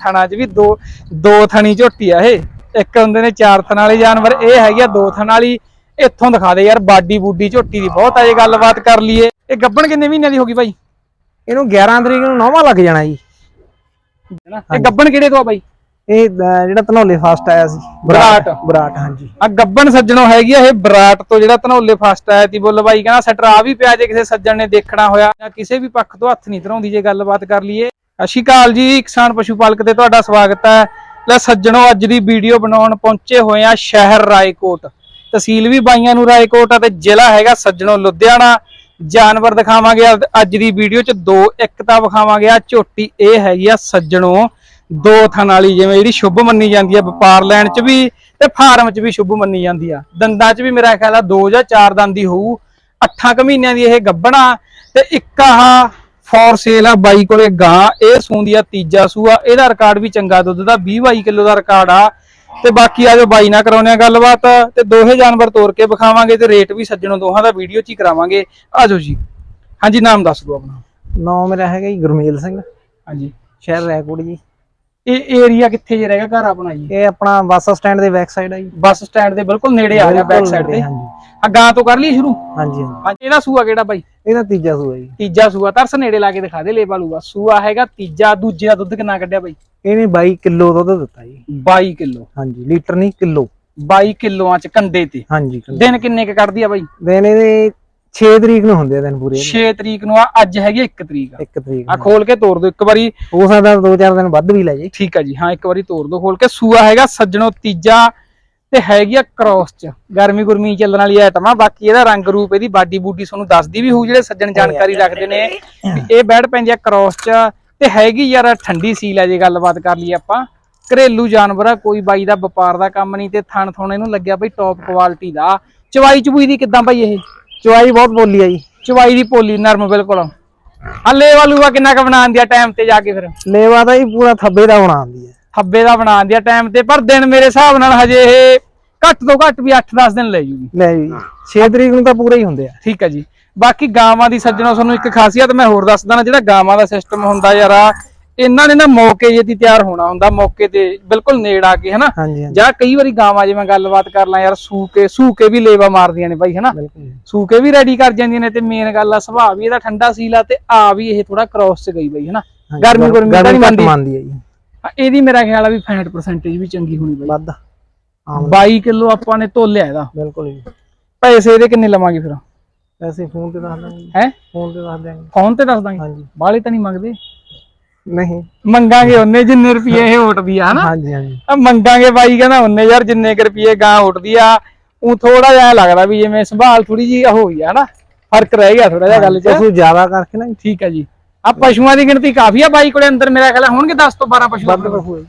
ਥਣਾ 'ਚ ਵੀ ਦੋ ਦੋ ਥਣੀ ਝੋਟੀ ਆ ਇਹ। ਇੱਕ ਹੁੰਦੇ ਨੇ ਚਾਰ ਥਣ ਵਾਲੇ ਜਾਨਵਰ ਇਹ ਹੈਗੀ ਆ ਦੋ ਥਣ ਵਾਲੀ। ਇੱਥੋਂ ਦਿਖਾ ਦੇ ਯਾਰ ਬਾਡੀ ਬੂਡੀ ਝੋਟੀ ਦੀ ਬਹੁਤ ਆ ਜੇ ਗੱਲਬਾਤ ਕਰ ਲਈਏ। ਇਹ ਗੱਬਣ ਕਿੰਨੇ ਮਹੀਨਿਆਂ ਦੀ ਹੋ ਗਈ ਬਾਈ? ਇਹਨੂੰ 11 ਤਰੀਕ ਨੂੰ ਨੌਵਾਂ ਲੱਗ ਜਾਣਾ ਜੀ। ਇਹ ਗੱਬਣ ਕਿਹੜੇ ਤੋਂ ਆ ਬਾਈ? ਇਹ ਜਿਹੜਾ ਧਨੌਲੇ ਫਾਸਟ ਆਇਆ ਸੀ। ਬਰਾਟ। ਬਰਾਟ ਹਾਂਜੀ। ਆ ਗੱਬਣ ਸੱਜਣੋਂ ਹੈਗੀ ਆ ਇਹ ਬਰਾਟ ਤੋਂ ਜਿਹੜਾ ਧਨੌਲੇ ਫਸਟ ਆਇਆ ਤੀ ਬੁੱਲ ਬਾਈ। ਕਹਿੰਦਾ ਸਟਰਾ ਵੀ ਪਿਆ ਜੇ ਕਿਸੇ ਸੱਜਣ ਨੇ ਦੇਖਣਾ ਹੋਇਆ ਜਾਂ ਕਿਸੇ ਵੀ ਪੱਖ ਤੋਂ ਹੱਥ ਨਹੀਂ ਧਰਾਉਂਦੀ ਜੇ ਗੱਲਬਾਤ ਕਰ ਲਈਏ। ਸਤਿ ਸ਼੍ਰੀ ਅਕਾਲ ਜੀ, ਕਿਸਾਨ ਪਸ਼ੂ ਪਾਲਕ ਤੇ ਤੁਹਾਡਾ ਸਵਾਗਤ ਹੈ। ਲੈ ਸੱਜਣੋ, ਅੱਜ ਦੀ ਵੀਡੀਓ ਬਣਾਉਣ ਪਹੁੰਚੇ ਹੋਏ ਆ ਸ਼ਹਿਰ ਰਾਏਕੋਟ। ਤਹਿਸੀਲ ਵੀ ਬਾਈਆਂ ਨੂੰ ਰਾਏਕੋਟ ਆ ਤੇ ਜ਼ਿਲ੍ਹਾ ਹੈਗਾ ਸੱਜਣੋ, ਲੁਧਿਆਣਾ। ਜਾਨਵਰ ਦਿਖਾਵਾਂਗੇ ਅੱਜ- ਅੱਜ ਦੀ ਵੀਡੀਓ ਚ ਦੋ, ਇੱਕ ਤਾਂ ਵਿਖਾਵਾਂਗੇ ਆ ਝੋਟੀ, ਇਹ ਹੈਗੀ ਆ ਸੱਜਣੋ। ਦੋ ਥਣ ਵਾਲੀ ਜਿਵੇਂ ਜਿਹੜੀ ਸ਼ੁਭ ਮੰਨੀ ਜਾਂਦੀ ਆ, ਵਪਾਰ ਲੈਣ ਚ ਵੀ ਤੇ ਫਾਰਮ ਚ ਵੀ ਸ਼ੁਭ ਮੰਨੀ ਜਾਂਦੀ ਆ। ਦੰਦਾਂ ਚ ਵੀ ਮੇਰਾ ਖਿਆਲ ਆ ਦੋ ਜਾਂ ਚਾਰ ਦੰਦ ਦੀ ਹੋਊ। ਅੱਠਾਂ ਕੁ ਮਹੀਨਿਆਂ ਦੀ ਇਹ ਗੱਭਣਾ ਤੇ ਇੱਕ ਆਹ ਫੋਰ ਸੇਲ ਆ ਬਾਈ ਕੋਲੇ ਗਾਂ ਇਹ ਸੂੰਦੀ ਆ ਤੀਜਾ ਸੂਆ ਇਹਦਾ ਰਿਕਾਰਡ ਵੀ ਚੰਗਾ ਦੁੱਧ ਦਾ 20 22 ਕਿਲੋ ਦਾ ਰਿਕਾਰਡ ਆ। ਤੇ ਬਾਕੀ ਆ ਜੋ ਬਾਈ ਨਾਲ ਕਰਾਉਣੇ ਆ ਗੱਲਬਾਤ ਤੇ ਦੋਹੇ ਜਾਨਵਰ ਤੋਰ ਕੇ ਵਿਖਾਵਾਂਗੇ ਤੇ ਰੇਟ ਵੀ ਸੱਜਣੋਂ ਦੋਹਾਂ ਦਾ ਵੀਡੀਓ ਚ ਹੀ ਕਰਾਵਾਂਗੇ। ਆਜੋ ਜੀ। ਹਾਂਜੀ ਨਾਮ ਦੱਸ ਦਿਓ ਆਪਣਾ। ਨਾਮ ਮੇਰਾ ਹੈਗਾ ਜੀ ਗੁਰਮੇਲ ਸਿੰਘ। ਹਾਂਜੀ। ਸ਼ਹਿਰ ਰੈਕੋਟ ਜੀ। ਇਹ ਏਰੀਆ ਕਿੱਥੇ ਜੇ ਰਹੇਗਾ ਘਰ ਆਪਣਾ ਜੀ। ਇਹ ਆਪਣਾ ਬੱਸ ਸਟੈਂਡ ਦੇ ਬੈਕ ਸਾਈਡ ਆ ਜੀ। ਬੱਸ ਸਟੈਂਡ ਦੇ ਬਿਲਕੁਲ ਨੇੜੇ ਆ ਰਿਹਾ ਬੈਕ ਸਾਈਡ ਤੇ। ਹਾਂਜੀ। ਆ ਗਾਂ ਤੋਂ ਕਰ ਲਈ ਸ਼ੁਰੂ? ਹਾਂਜੀ ਹਾਂਜੀ। ਇਹਦਾ ਸੂਆ ਕਿਹੜਾ ਬਾਈ? ਇਹਦਾ ਤੀਜਾ ਸੂਆ ਜੀ। ਤੀਜਾ ਸੂਆ ਤਰਸ ਨੇੜੇ ਲਾ ਕੇ ਦਿਖਾ ਦੇ ਲੇਬਾ ਲੂਗਾ ਸੂਆ ਹੈਗਾ ਤੀਜਾ ਦੂਜੇ ਦਾ ਦੁੱਧ ਕਿੰਨਾ ਕੱਢਿਆ ਬਾਈ? ਇਹਨੇ 22 ਕਿਲੋ ਦੁੱਧ ਦਿੱਤਾ ਜੀ। 22 ਕਿਲੋ। ਹਾਂਜੀ ਲੀਟਰ ਨਹੀਂ ਕਿਲੋ। 22 ਕਿਲੋਆਂ ਚ ਕੰਡੇ ਤੇ। ਹਾਂਜੀ। ਦਿਨ ਕਿੰਨੇ ਕ ਕੱਢਦੀ ਆ ਬਾਈ? ਦਿਨ ਇਹਦੇ 6 ਤਰੀਕ ਨੂੰ ਹੁੰਦੇ ਆ ਦਿਨ ਪੂਰੇ 6 ਤਰੀਕ ਨੂੰ ਆ ਅੱਜ ਹੈਗੀ 1 ਤਰੀਕ ਆ। 1 ਤਰੀਕ ਆ ਨੂੰ। ਖੋਲ ਕੇ ਤੋੜ ਦੋ ਇੱਕ ਵਾਰੀ ਹੋ ਸਕਦਾ ਦੋ ਚਾਰ ਦਿਨ ਵੱਧ ਵੀ ਲੈ ਜੇ। ਠੀਕ ਆ ਜੀ ਹਾਂ ਇੱਕ ਵਾਰੀ ਤੋੜ ਦੋ ਖੋਲ ਕੇ। ਸੂਆ ਹੈਗਾ ਸੱਜਣੋ ਤੀਜਾ ਤੇ ਹੈਗੀ ਆ ਕ੍ਰੋਸ ਚ। ਗਰਮੀ ਗੁਰਮੀ ਚੱਲਣ ਵਾਲੀ ਆਈਟਮ ਆ। ਬਾਕੀ ਇਹਦਾ ਰੰਗ ਰੂਪ ਇਹਦੀ ਬਾਡੀ ਬੂਡੀ ਤੁਹਾਨੂੰ ਦੱਸਦੀ ਵੀ ਹੋਊ ਜਿਹੜੇ ਸੱਜਣ ਜਾਣਕਾਰੀ ਰੱਖਦੇ ਨੇ ਵੀ ਇਹ ਬੈਡ ਪੈਂਦੀ ਆ ਕ੍ਰੋਸ ਚ। ਤੇ ਹੈਗੀ ਯਾਰ ਠੰਡੀ ਸੀਲ ਆ ਜੇ ਗੱਲਬਾਤ ਕਰ ਲਈ ਆਪਾਂ। ਘਰੇਲੂ ਜਾਨਵਰ ਆ ਕੋਈ ਬਾਈ ਦਾ ਵਪਾਰ ਦਾ ਕੰਮ ਨਹੀਂ ਤੇ ਥਣ ਥੋਣ ਇਹਨੂੰ ਲੱਗਿਆ ਬਈ ਟੌਪ ਕੁਆਲਿਟੀ ਦਾ। ਚਵਾਈ ਚਬੂਈ ਦੀ ਕਿਦਾਂ ਬਾਈ ਇਹ? ਚਵਾਈ ਬਹੁਤ ਬੋਲੀ ਆ ਜੀ। ਚਵਾਈ ਦੀ ਪੋਲੀ ਨਰਮ ਬਿਲਕੁਲ। ਹੱਲੇ ਵਾਲੂਆ ਕਿੰਨਾ ਕ ਬਣਾਉਣ ਦੀ ਆ ਟਾਈਮ ਤੇ ਜਾ ਕੇ ਫਿਰ। ਲੇਵਾ ਦਾ ਹੀ ਪੂਰਾ ਥੱਬੇ ਦਾ ਬਣਾਉਂਦੀ ਹੈ ਥੱਬੇ ਦਾ ਬਣਾਉਣ ਦੀ ਆ ਟਾਈਮ ਤੇ ਪਰ ਦਿਨ ਮੇਰੇ ਹਿਸਾਬ ਨਾਲ ਹਜੇ ਇਹ ਘੱਟ ਤੋਂ ਘੱਟ ਵੀ 8-10 ਦਿਨ ਲੈ ਜੂਗੀ। ਲੈ ਜੀ। 6 ਤਰੀਕ ਨੂੰ ਤਾਂ ਪੂਰੇ ਹੀ ਹੁੰਦੇ ਆ। ਠੀਕ ਹੈ ਜੀ। ਬਾਕੀ ਗਾਵਾਂ ਦੀ ਸੱਜਣੋ ਤੁਹਾਨੂੰ ਇੱਕ ਖਾਸੀਅਤ ਮੈਂ ਹੋਰ ਦੱਸਦਾ ਨਾ ਜਿਹੜਾ ਗਾਵਾਂ ਦਾ ਸਿਸਟਮ ਹੁੰਦਾ ਯਾਰ ਆ ਇਹਨਾਂ ਨੇ ਨਾ ਮੌਕੇ ਜੇ ਦੀ ਤਿਆਰ ਹੋਣਾ ਹੁੰਦਾ ਮੌਕੇ ਤੇ ਬਿਲਕੁਲ ਨੇੜ ਆ ਕੇ ਹਨਾ? ਹਾਂਜੀ ਹਾਂਜੀ। ਜਾਂ ਕਈ ਵਾਰੀ ਗਾਵਾਂ ਜਿਵੇਂ ਗੱਲਬਾਤ ਕਰ ਲਾਂ ਯਾਰ ਸੂ ਕੇ ਸੂ ਕੇ ਵੀ ਲੇਵਾ ਮਾਰਦੀਆਂ ਨੇ ਬਾਈ ਹਨਾ? ਬਿਲਕੁਲ ਜੀ। ਸੂ ਕੇ ਵੀ ਰੈਡੀ ਕਰ ਜਾਂਦੀਆਂ ਨੇ ਤੇ ਮੇਨ ਗੱਲ ਆ ਸੁਭਾਅ ਵੀ ਇਹਦਾ ਠੰਡਾ ਸੀਲ ਤੇ ਆ ਵੀ ਇਹ ਥੋੜਾ ਕ੍ਰੋਸ ਚ ਗਈ ਬਾਈ ਹਨਾ? ਗਰਮੀ ਗੁਰਮੀ ਤਾਂ ਨਹੀਂ ਮੰਨਦੀ ਹੈ ਜੀ। ਇਹਦੀ ਮੇਰਾ ਖਿਆਲ ਆ ਵੀ ਫੈਟ ਪਰਸੈਂਟੇਜ ਵੀ ਚੰਗੀ ਹੋਣੀ ਬਾਈ। ਵੱਧ ਆਮ 22 ਕਿਲੋ ਆਪਾਂ ਨੇ ਤੋਲਿਆ ਇਹਦਾ। ਬਿਲਕੁਲ ਜੀ। ਪੈਸੇ ਇਹਦੇ ਕਿੰਨੇ ਲਵਾਂਗੇ ਫਿਰ? ਵੈਸੇ ਫੋਨ ਤੇ ਦੱਸ ਦਾਂਗੇ ਹੈ? ਫੋਨ ਤੇ ਦੱਸ ਦਾਂਗੇ। ਫੋਨ ਤੇ ਦੱਸ ਦਾਂਗੇ? ਹਾਂਜੀ। ਬਾਲੇ ਤਾਂ ਨਹੀਂ ਮੰਗਦੇ? ਨਹੀਂ। ਮੰਗਾਂਗੇ ਉਹਨੇ ਜਿੰਨੇ ਰੁਪਏ ਇਹ ਉੱਠਦੀ ਆ ਹਨਾ? ਹਾਂਜੀ ਹਾਂਜੀ। ਆ ਮੰਗਾਂਗੇ ਬਾਈ ਕਹਿੰਦਾ ਉਹਨੇ ਯਾਰ ਜਿੰਨੇ ਕੁ ਰੁਪਏ ਗਾਂ ਉੱਠਦੀ ਆ ਉਹ ਥੋੜਾ ਜਿਹਾ ਲੱਗਦਾ ਵੀ ਜਿਵੇਂ ਸੰਭਾਲ ਥੋੜੀ ਜੀ ਹੋਈ ਆ ਨਾ ਫ਼ਰਕ ਰਹਿ ਗਿਆ ਥੋੜਾ ਜਿਹਾ ਗੱਲ 'ਚ। ਪਸ਼ੂ ਜ਼ਿਆਦਾ ਕਰਕੇ ਨਾ। ਠੀਕ ਹੈ ਜੀ। ਆ ਪਸ਼ੂਆਂ ਦੀ ਗਿਣਤੀ ਕਾਫੀ ਆ ਬਾਈ ਕੋਲੇ ਅੰਦਰ ਮੇਰਾ ਖਿਆਲ ਹੋਣਗੇ 10 ਤੋਂ 12 ਪਸ਼ੂ ਵੱਧ ਪਸ਼ੂ।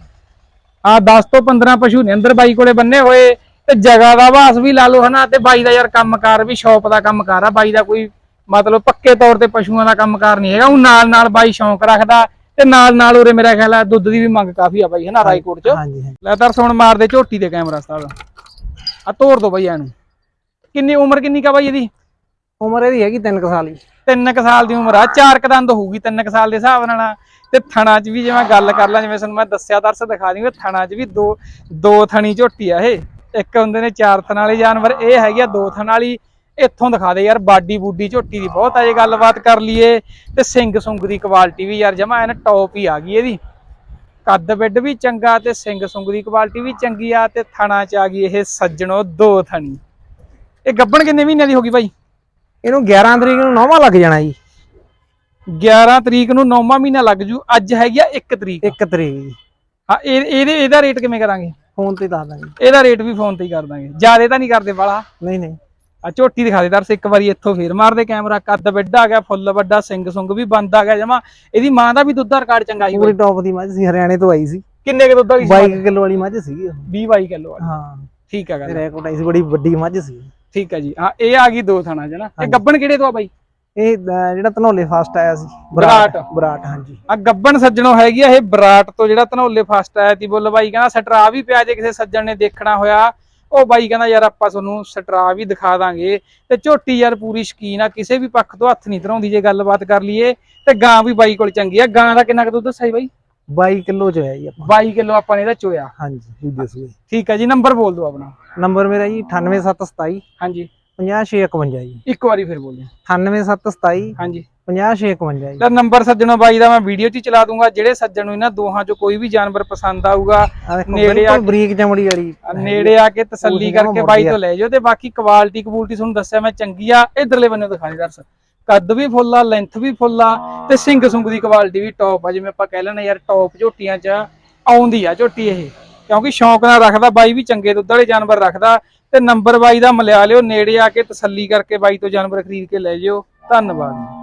ਆ 10 ਤੋਂ 15 ਪਸ਼ੂ ਨੇ ਅੰਦਰ ਬਾਈ ਕੋਲੇ ਬੰਨੇ ਹੋਏ ਤੇ ਜਗ੍ਹਾ ਦਾ ਵਾਸ ਵੀ ਲਾ ਲਓ ਹਨਾ? ਤੇ ਬਾਈ ਦਾ ਯਾਰ ਕੰਮਕਾਰ ਵੀ ਸ਼ੌਪ ਦਾ ਕੰਮਕਾਰ ਆ ਬਾਈ ਦਾ ਕੋਈ ਮਤਲਬ ਪੱਕੇ ਤੌਰ ਤੇ ਪਸ਼ੂਆਂ ਦਾ ਕੰਮਕਾਰ ਨਹੀਂ ਹੈਗਾ ਉਹ ਨਾਲ ਨਾਲ ਬਾਈ ਸ਼ੌਂਕ ਰੱਖਦਾ ਤੇ ਨਾਲ ਨਾਲ ਉਰੇ ਮੇਰਾ ਖਿਆਲ ਆ ਦੁੱਧ ਦੀ ਵੀ ਮੰਗ ਕਾਫੀ ਆ ਬਾਈ ਹਨਾ ਰਾਈਕੋਟ 'ਚ। ਹਾਂਜੀ ਹਾਂਜੀ। ਲੈ ਤਾਂ ਹੁਣ ਮਾਰਦੇ ਝੋਟੀ ਦੇ ਕੈਮਰਾ ਸਾਹਿਬ ਆ ਤੋੜ ਦੋ ਬਈ ਇਹਨੂੰ। ਕਿੰਨੀ ਉਮਰ ਕਿੰਨੀ ਕਾ ਬਾਈ ਇਹਦੀ? ਉਮਰ ਇਹਦੀ ਹੈਗੀ 3 ਸਾਲ ਤਿੰਨ ਕੁ ਸਾਲ ਦੀ ਉਮਰ ਆ ਚਾਰ ਕੁ ਦੰਦ ਹੋਊਗੀ ਤਿੰਨ ਕੁ ਸਾਲ ਦੇ ਹਿਸਾਬ ਨਾਲ ਤੇ ਥਣਾ 'ਚ ਵੀ ਜਿਵੇਂ ਗੱਲ ਕਰ ਲਾਂ ਜਿਵੇਂ ਤੁਹਾਨੂੰ ਮੈਂ ਦੱਸਿਆ ਦਰਸ ਦਿਖਾ ਦਿੰਗਾ ਥਣਾ 'ਚ ਵੀ ਦੋ ਦੋ ਥਣੀ ਝੋਟੀ ਆ ਇਹ। ਇੱਕ ਹੁੰਦੇ ਨੇ ਚਾਰ ਥਣ ਵਾਲੇ ਜਾਨਵਰ ਇਹ ਹੈਗੀ ਆ ਦੋ ਥਣ ਵਾਲੀ ਇੱਥੋਂ ਦਿਖਾ ਦੇ ਯਾਰ ਬਾਡੀ ਬੂਡੀ ਝੋਟੀ ਦੀ ਬਹੁਤ ਆ ਜੇ ਗੱਲਬਾਤ ਕਰ ਲਈਏ ਤੇ ਸਿੰਘ ਸੁੰਗ ਦੀ ਕੁਆਲਿਟੀ ਵੀ ਯਾਰ ਜਮਾ ਐਨ ਟੌਪ ਹੀ ਆ ਗਈ ਇਹਦੀ। ਕੱਦ ਬਿੱਡ ਵੀ ਚੰਗਾ ਤੇ ਸਿੰਘ ਸੁੰਗ ਦੀ ਕੁਆਲਿਟੀ ਵੀ ਚੰਗੀ ਆ ਤੇ ਥਣਾ 'ਚ ਆ ਗਈ ਇਹ ਸੱਜਣੋ ਦੋ ਥਣੀ। ਇਹ ਗੱਬਣ ਕਿੰਨੇ ਮਹੀਨਿਆਂ ਦੀ ਹੋ ਗਈ ਬਾਈ? ਇਹਨੂੰ 11 ਤਰੀਕ ਨੂੰ ਨੌਵਾਂ ਲੱਗ ਜਾਣਾ ਜੀ। 11 ਤਰੀਕ ਨੂੰ ਨੌਵਾਂ ਮਹੀਨਾ ਲੱਗ ਜੂ ਅੱਜ ਹੈਗੀ ਆ 1 ਤਰੀਕ। 1 ਤਰੀਕ ਜੀ। ਹਾਂ ਇਹ ਇਹਦੇ ਇਹਦਾ ਰੇਟ ਕਿਵੇਂ ਕਰਾਂਗੇ? ਫੋਨ ਤੇ ਦੱਸ ਦਾਂਗੇ। ਇਹਦਾ ਰੇਟ ਵੀ ਫੋਨ ਤੇ ਹੀ ਕਰ ਦਾਂਗੇ। ਜਿਆਦੇ ਤਾਂ ਨਹੀਂ ਕਰਦੇ ਬਾਲਾ ਨਹੀਂ ਨਹੀਂ। ਆ ਝੋਟੀ ਦਿਖਾ ਦੇ ਦਰਸ ਇੱਕ ਵਾਰੀ ਇੱਥੋਂ ਫੇਰ ਮਾਰਦੇ ਕੈਮਰਾ ਕੱਦ ਵੱਡਾ ਆ ਗਿਆ ਫੁੱਲ ਵੱਡਾ ਸਿੰਘ ਸੁੰਗ ਵੀ ਬੰਦ ਆ ਗਿਆ ਜਮਾ ਇਹਦੀ ਮਾਂ ਦਾ ਵੀ ਦੁੱਧ ਦਾ ਰਿਕਾਰਡ ਚੰਗਾ ਸੀ ਪੂਰੀ। ਟੌਪ ਦੀ ਮੱਝ ਸੀ ਹਰਿਆਣੇ ਤੋਂ ਆਈ ਸੀ। ਕਿੰਨੇ ਕੇ ਦੁੱਧ ਦਾ 22 ਕਿਲੋ ਵਾਲੀ ਮੱਝ ਉਹ। 20 22 ਕਿਲੋ ਵਾਲੀ। ਹਾਂ। ਠੀਕ ਆ ਗੱਲ। ਰੈਕੋਟ ਆਈ ਸੀ ਬੜੀ ਵੱਡੀ ਮੱਝ ਸੀ। ਠੀਕ ਆ ਜੀ। ਹਾਂ ਇਹ ਆ ਗਈ ਦੋ ਥਾਣਾ ਜਨਾ। ਇਹ ਗੱਬਣ ਕਿਹੜੇ ਤੋਂ ਆ ਬਾਈ? ਇਹ ਜਿਹੜਾ ਧਨੌਲੇ ਫਾਸਟ ਆਇਆ ਸੀ। ਬਰਾਟ। ਬਰਾਟ। ਹਾਂਜੀ। ਆ ਗੱਬਣ ਸੱਜਣੋਂ ਹੈਗੀ ਆ ਇਹ ਬਰਾਟ ਤੋਂ ਜਿਹੜਾ ਧਨੌਲੇ ਫਸਟ ਆਇਆ ਤੀ ਬੁੱਲ ਬਾਈ। ਕਹਿੰਦਾ ਸਟਰਾ ਵੀ ਪਿਆ ਜੇ ਕਿਸੇ ਸੱਜਣ ਨੇ ਦੇਖਣਾ ਹੋਇਆ ਉਹ ਬਾਈ ਕਹਿੰਦਾ ਯਾਰ ਆਪਾਂ ਤੁਹਾਨੂੰ ਸਟਰਾ ਵੀ ਦਿਖਾ ਦਾਂਗੇ। ਤੇ ਝੋਟੀ ਯਾਰ ਪੂਰੀ ਸ਼ਕੀਨ ਆ ਕਿਸੇ ਵੀ ਪੱਖ ਤੋਂ ਹੱਥ ਨਹੀਂ ਧਰਾਉਂਦੀ ਜੇ ਗੱਲਬਾਤ ਕਰ ਲਈਏ ਤੇ ਗਾਂ ਵੀ ਬਾਈ ਕੋਲ ਚੰਗੀ ਆ। ਗਾਂ ਦਾ ਕਿੰਨਾ ਕੁ ਦੁੱਧ ਦੱਸਿਆ ਬਾਈ? 22 ਕਿਲੋ ਚ ਹੈ ਜੀ ਆਪਾਂ। 22 ਕਿਲੋ ਆਪਾਂ ਨੇ ਇਹਦਾ ਚੋਇਆ। ਹਾਂਜੀ ਠੀਕ ਹੈ ਜੀ ਨੰਬਰ ਬੋਲ ਦਿਓ ਆਪਣਾ। ਨੰਬਰ ਮੇਰਾ ਜੀ 98727 ਹਾਂਜੀ। 50651 ਜੀ। ਇੱਕ ਵਾਰੀ ਫਿਰ ਬੋਲਿਓ। 98727 ਹਾਂਜੀ। 50651 ਜੀ। ਤਾਂ ਨੰਬਰ ਸੱਜਣੋ ਬਾਈ ਦਾ ਮੈਂ ਵੀਡੀਓ 'ਚ ਹੀ ਚਲਾ ਦੂੰਗਾ ਜਿਹੜੇ ਸੱਜਣ ਨੂੰ ਇਹਨਾਂ ਦੋਹਾਂ 'ਚੋਂ ਕੋਈ ਵੀ ਜਾਨਵਰ ਪਸੰਦ ਆਊਗਾ ਆ ਦੇਖੋ ਨੇੜੇ ਆ ਬਿਲਕੁਲ ਬਰੀਕ ਚਮੜੀ ਵਾਲੀ ਨੇੜੇ ਆ ਕੇ ਤਸੱਲੀ ਉਹੀ ਨਾ ਕਰਕੇ ਮੁੜ ਬਾਈ ਗਿਆ। ਤੋਂ ਲੈ ਜਾਓ ਤੇ ਬਾਕੀ ਕੁਆਲਿਟੀ ਕਬੂਲਟੀ ਤੁਹਾਨੂੰ ਦੱਸਿਆ ਮੈਂ ਚੰਗੀ ਆ ਇਧਰਲੇ ਬੰਨੇ ਦਿਖਾ ਦੇ ਦਰਸ। ਕੱਦ ਵੀ ਫੁੱਲ ਆ ਲੈਂਥ ਵੀ ਫੁੱਲ ਆ ਤੇ ਸਿੰਗ ਸੁੰਗ ਦੀ ਕੁਆਲਿਟੀ ਵੀ ਟੌਪ ਆ ਜਿਵੇਂ ਆਪਾਂ ਕਹਿ ਲੈਣਾ ਯਾਰ ਟੌਪ ਝੋਟੀਆਂ 'ਚ ਆਉਂਦੀ ਆ ਝੋਟੀ ਇਹ। ਕਿਉਂਕਿ ਸ਼ੌਂਕ ਨਾਲ ਰੱਖਦਾ ਬਾਈ ਵੀ ਚੰਗੇ ਦੁੱਧ ਵਾਲੇ ਜਾਨਵਰ ਰੱਖਦਾ ਤੇ ਨੰਬਰ ਬਾਈ ਦਾ ਮਿਲਿਆ ਲਿਓ ਨੇੜੇ ਆ ਕੇ ਤਸੱਲੀ ਕਰਕੇ ਬਾਈ ਤੋਂ ਜਾਨਵਰ ਖਰੀਦ ਕੇ ਲੈ ਜਿਓ। ਧੰਨਵਾਦ।